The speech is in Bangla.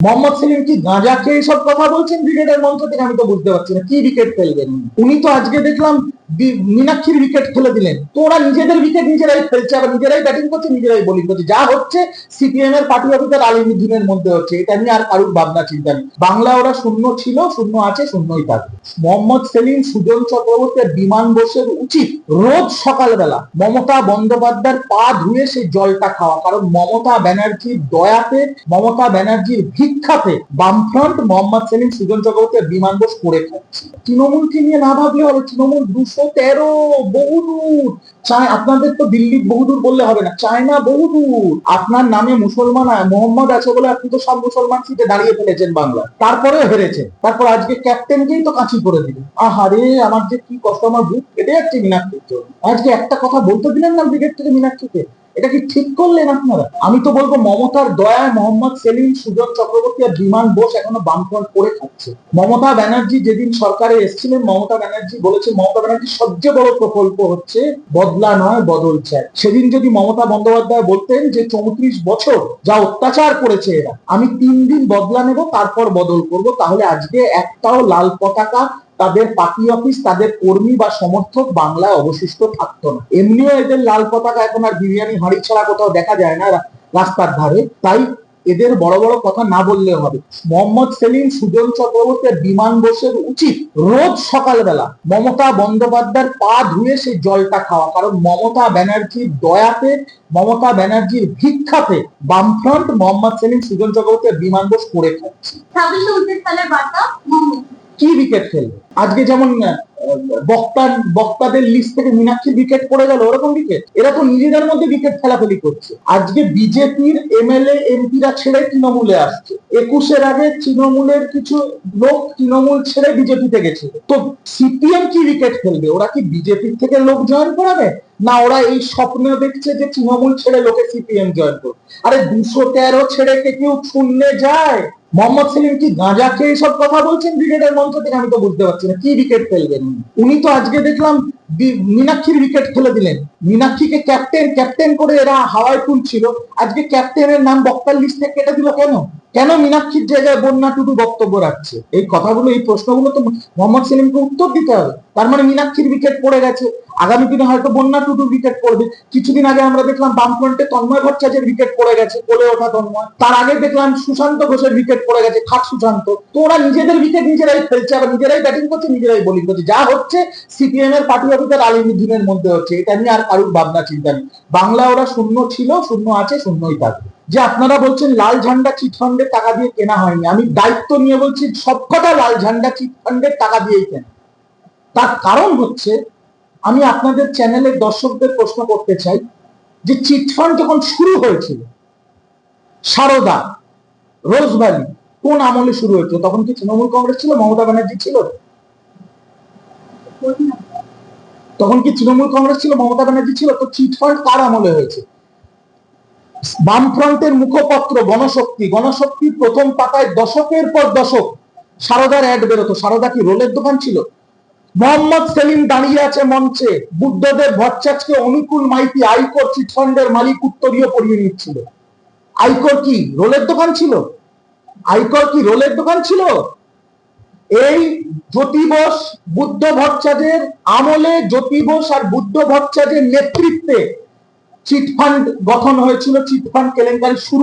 মোহাম্মদ সেলিম কি গাঁজা খেয়ে সব কথা বলছেন ক্রিকেটের মঞ্চ থেকে আমি তো বুঝতে পারছি না কি উইকেট ফেলবেন উনি? তো আজকে দেখলাম মীনাক্ষীর উইকেট ফেলে দিলেন। তো ওরা নিজেদের উইকেট নিজেরাই ফেলছে আবার নিজেরাই ব্যাটিং করছে, নিজেরাই বোলিং করছে। যা হচ্ছে সিপিএম এর পার্টি অফিসার আলিমুদ্দিনের মধ্যে হচ্ছে। এটা নিয়ে আর কারুর ভাবনা, চিন্তা নেই। বাংলা ওরা শূন্য ছিল, শূন্য আছে, শূন্যই থাকবে। মোহাম্মদ সেলিম, সুজন চক্রবর্তী বিমান বসের উচিত রোজ সকালবেলা মমতা বন্দ্যোপাধ্যায়ের পা ধুয়ে সেই জলটা খাওয়া। কারণ মমতা ব্যানার্জির দয়াতে, মমতা ব্যানার্জির ভিক্ষাতে বামফ্রন্ট মোহাম্মদ সেলিম, সুজন চক্রবর্তী বিমান বোস করে খাচ্ছে। তৃণমূলকে নিয়ে না ভাবলে হবে তৃণমূল দুশো তেরো বহুদূর আপনাদের তো দিল্লি বহুদূর বললে হবে না। চায়না বহুদূর আপনার নামে মুসলমান মোহাম্মদ আছে বলে আপনি তো সব মুসলমান সিটে দাঁড়িয়ে ফেলেছেন বাংলা তারপরে হেরেছেন তারপর আজকে ক্যাপ্টেনকেই তো কাঁচি করে দিলেন আহারে আমার যে কি কষ্ট, আমার বুক কেটে যাচ্ছে মীনাক্ষীর জন্য। আজকে একটা কথা বলতে দিলেন না ব্রিগেড থেকে মীনাক্ষীকে? এটা কি ঠিক করলেন আপনারা? আমি তো বলব, মমতার দয়ায় মোহাম্মদ সেলিম, সুজন চক্রবর্তী আর বিমান বোস এখনও বামফ্রন্ট করে খাচ্ছে মমতা ব্যানার্জি যেদিন সরকারে এসেছিলেন, মমতা ব্যানার্জি বলেছে, মমতা ব্যানার্জির সবচেয়ে বড় প্রকল্প হচ্ছে বদলা নয়, বদল চাই। সেদিন যদি মমতা বন্দ্যোপাধ্যায় বলতেন যে চৌত্রিশ বছর যা অত্যাচার করেছে এরা, আমি তিন দিন বদলা নেব, তারপর বদল করব, তাহলে আজকে একটাও লাল পতাকা তাদের পার্টি অফিস, তাদের কর্মী বা সমর্থক বাংলায় অবশিষ্ট থাকতো না। এমনিও এদের লাল পতাকা এখন আর বিরিয়ানি, হাঁড়ি ছাড়া কোথাও দেখা যায় না রাস্তার ধারে। তাই এদের বড় বড় কথা না বললে হবে। মোহাম্মদ সেলিম, সুজন চক্রবর্তী বিমান বোসের উচিত রোজ সকালবেলা মমতা বন্দ্যোপাধ্যায়ের পা ধুয়ে সেই জলটা খাওয়া। কারণ মমতা ব্যানার্জির দয়াতে, মমতা ব্যানার্জির ভিক্ষাতে বামফ্রন্ট মোহাম্মদ সেলিম, সুজন চক্রবর্তী বিমান বোস করে খাচ্ছে। কি উইকেট ফেলবে আজকে যেমন আহ, বক্তা বক্তাদের লিস্ট থেকে মীনাক্ষী উইকেট পড়ে গেল ওরকম উইকেট এরা তো নিজেদের মধ্যে উইকেট ফেলাফেলি করছে। আজকে বিজেপির এমএলএ এমপিরা ছেড়ে তৃণমূলে আসছে। একুশের আগে তৃণমূলের কিছু লোক তৃণমূল ছেড়ে বিজেপিতে গেছে তো সিপিএম কি উইকেট ফেলবে ওরা কি বিজেপির থেকে লোক জয়েন করাবে? না ওরা এই স্বপ্ন দেখছে যে তৃণমূল ছেড়ে লোকে সিপিএম জয়েন করবে। আরে দুশো তেরো ছেড়ে কে কেউ শূন্যে যায়? মোহাম্মদ সেলিম কি গাঁজা খেয়ে সব কথা বলছেন? ক্রিকেটের মঞ্চ থেকে আমি তো বুঝতে পারছি না। কি উইকেট ফেলবেন? উনি? তো আজকে দেখলাম মীনাক্ষীর উইকেট ফেলে দিলেন। মীনাক্ষীকে ক্যাপ্টেন ক্যাপ্টেন করে এরা হাওয়ায় তুলছিল। আজকে ক্যাপ্টেনের নাম বক্তার লিস্ট কেটে দিল কেন? কেন মীনাক্ষীর জায়গায় বন্যা টুটু বক্তব্য রাখছে? এই কথাগুলো, এই প্রশ্নগুলো তো মোহাম্মদ সেলিমকে উত্তর দিতে হবে। তার মানে মীনাক্ষীর উইকেট পড়ে গেছে। আগামী দিনে হয়তো বন্যা টুটু উইকেট পড়বে কিছুদিন আগে আমরা দেখলাম বামফ্রন্টে তন্ময় ভট্টাচার্যের উইকেট পড়ে গেছে, কোলে ওঠা তন্ময়। তার আগে দেখলাম সুশান্ত ঘোষের উইকেট পড়ে গেছে, খাট সুশান্ত। তো ওরা নিজেদের উইকেট নিজেরাই ফেলছে আবার নিজেরাই ব্যাটিং করছে, নিজেরাই বোলিং করছে। যা হচ্ছে সিপিএম এর পার্টি অফিসার আলিমুদ্দিনের মধ্যে হচ্ছে। এটা নিয়ে আর কারুর ভাবনা, চিন্তা নেই। বাংলা ওরা শূন্য ছিল, শূন্য আছে, শূন্যই থাকবে। যে আপনারা বলছেন লাল ঝান্ডা চিটফান্ডের টাকা দিয়ে কেনা হয়নি, আমি দায়িত্ব নিয়ে বলছি সবকটা লাল ঝান্ডা চিটফান্ডের টাকা দিয়েই কেনা। তার কারণ হচ্ছে আমি আপনাদের চ্যানেলের দর্শকদের প্রশ্ন করতে চাই যে চিটফান্ড যখন শুরু হয়েছিল, সারদা রোজভ্যালি কোন আমলে শুরু হয়েছিল? তখন কি তৃণমূল কংগ্রেস ছিল, মমতা ব্যানার্জি ছিল? তখন কি তৃণমূল কংগ্রেস ছিল, মমতা ব্যানার্জি ছিল? তো চিটফান্ড কার আমলে হয়েছে? বামফ্রন্টের মুখপত্র, গণশক্তি গণশক্তি প্রথম পাতায় দশকের পর দশক সারদার অ্যাড বেরোতো। সারদা কি রোলের দোকান ছিল? মোহাম্মদ সেলিম দাঁড়িয়ে আছে মঞ্চে। বুদ্ধদেব ভট্টাচার্যকে অনুকূল মাইতি আইকোর চিটফান্ডের মালিক উত্তরীয় পড়িয়ে নিচ্ছিল। আইকোর কি রোলের দোকান ছিল? আইকর কি রোলের দোকান ছিল? এই জ্যোতি বোস বুদ্ধ ভট্টাচার্যের আমলে জ্যোতি বোস আর বুদ্ধ ভট্টাচার্যের নেতৃত্বে চিটফান্ড গঠন হয়েছিল। চিটফান্ড কেলেঙ্কারি শুরু